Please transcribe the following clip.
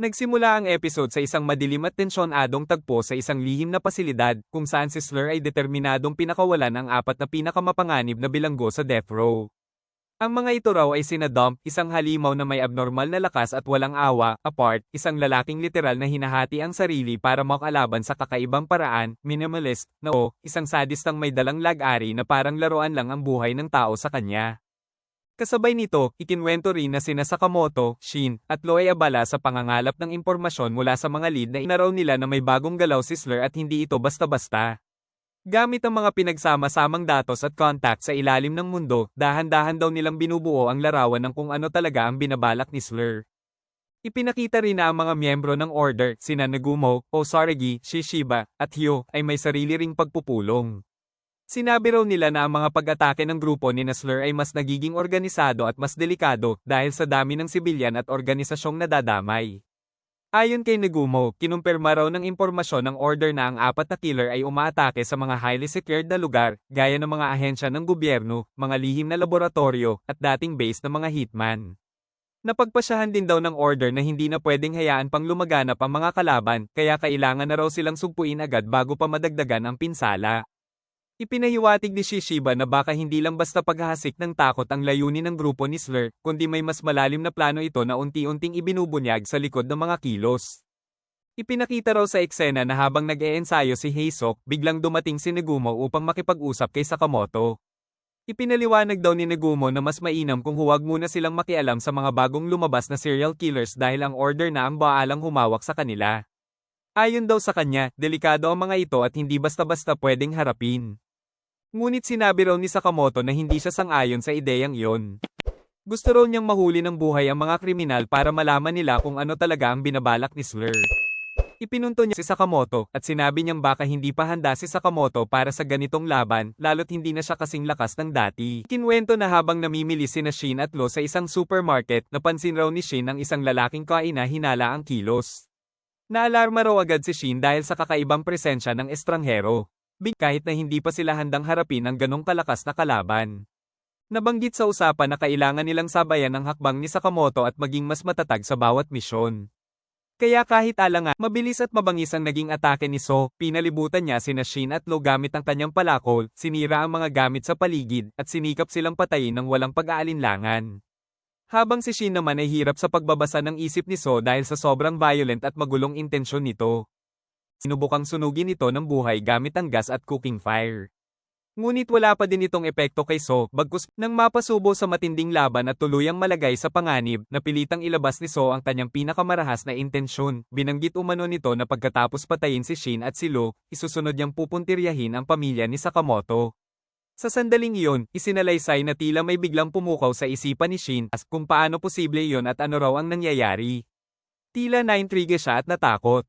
Nagsimula ang episode sa isang madilim at tensyonadong tagpo sa isang lihim na pasilidad, kung saan si Slur ay determinadong pinakawalan ang apat na pinakamapanganib na bilanggo sa death row. Ang mga ito raw ay sina Dump, isang halimaw na may abnormal na lakas at walang awa, apart, isang lalaking literal na hinahati ang sarili para makalaban sa kakaibang paraan, minimalist, na o, isang sadistang may dalang lag-ari na parang laruan lang ang buhay ng tao sa kanya. Kasabay nito, ikinwento rin na sina Sakamoto, Shin, at Lo ay abala sa pangangalap ng impormasyon mula sa mga lead na inaraw nila na may bagong galaw si Slur at hindi ito basta-basta. Gamit ang mga pinagsama-samang datos at contact sa ilalim ng mundo, dahan-dahan daw nilang binubuo ang larawan ng kung ano talaga ang binabalak ni Slur. Ipinakita rin na ang mga miyembro ng order, sina Nagumo, Osaragi, Shishiba, at Hyo, ay may sarili ring pagpupulong. Sinabi raw nila na ang mga pag-atake ng grupo ni Slur ay mas nagiging organisado at mas delikado dahil sa dami ng sibilyan at organisasyong nadadamay. Ayon kay Nagumo, kinumpirma raw ng impormasyon ng order na ang apat na killer ay umaatake sa mga highly secured na lugar, gaya ng mga ahensya ng gobyerno, mga lihim na laboratorio, at dating base ng mga hitman. Napagpasyahan din daw ng order na hindi na pwedeng hayaan pang lumaganap ang mga kalaban, kaya kailangan na raw silang sugpuin agad bago pa madagdagan ang pinsala. Ipinahiwatig ni Shishiba na baka hindi lang basta paghahasik ng takot ang layunin ng grupo ni Slur, kundi may mas malalim na plano ito na unti-unting ibinubunyag sa likod ng mga kilos. Ipinakita raw sa eksena na habang nag-eensayo si Heisok, biglang dumating si Negumo upang makipag-usap kay Sakamoto. Ipinaliwanag daw ni Negumo na mas mainam kung huwag muna silang makialam sa mga bagong lumabas na serial killers dahil ang order na ang baalang humawak sa kanila. Ayon daw sa kanya, delikado ang mga ito at hindi basta-basta pwedeng harapin. Ngunit sinabi raw ni Sakamoto na hindi siya sang-ayon sa ideyang iyon. Gusto raw niyang mahuli ng buhay ang mga kriminal para malaman nila kung ano talaga ang binabalak ni Slur. Ipinunto niya si Sakamoto at sinabi niyang baka hindi pa handa si Sakamoto para sa ganitong laban lalo't hindi na siya kasing lakas ng dati. Kinwento na habang namimili sina Shin at Lo sa isang supermarket, napansin raw ni Shin ang isang lalaking kaina hinala ang kilos. Naalarma raw agad si Shin dahil sa kakaibang presensya ng estranghero kahit na hindi pa sila handang harapin ang ganong kalakas na kalaban. Nabanggit sa usapan na kailangan nilang sabayan ang hakbang ni Sakamoto at maging mas matatag sa bawat misyon. Kaya kahit alangan, mabilis at mabangis ang naging atake ni So, pinalibutan niya sina Shin at Lo gamit ang kanyang palakol, sinira ang mga gamit sa paligid, at sinikap silang patayin ng walang pag-aalinlangan. Habang si Shin naman ay hirap sa pagbabasa ng isip ni So dahil sa sobrang violent at magulong intensyon nito. Sinubukang sunugin ito ng buhay gamit ang gas at cooking fire. Ngunit wala pa din itong epekto kay So, bagkus nang mapasubo sa matinding laban at tuluyang malagay sa panganib, napilitang ilabas ni So ang kanyang pinakamarahas na intensyon. Binanggit umano nito na pagkatapos patayin si Shin at si Lo, isusunod niyang pupuntiryahin ang pamilya ni Sakamoto. Sa sandaling iyon, isinalaysay na tila may biglang pumukaw sa isipan ni Shin as kung paano posible iyon at ano raw ang nangyayari. Tila naintriga siya at natakot.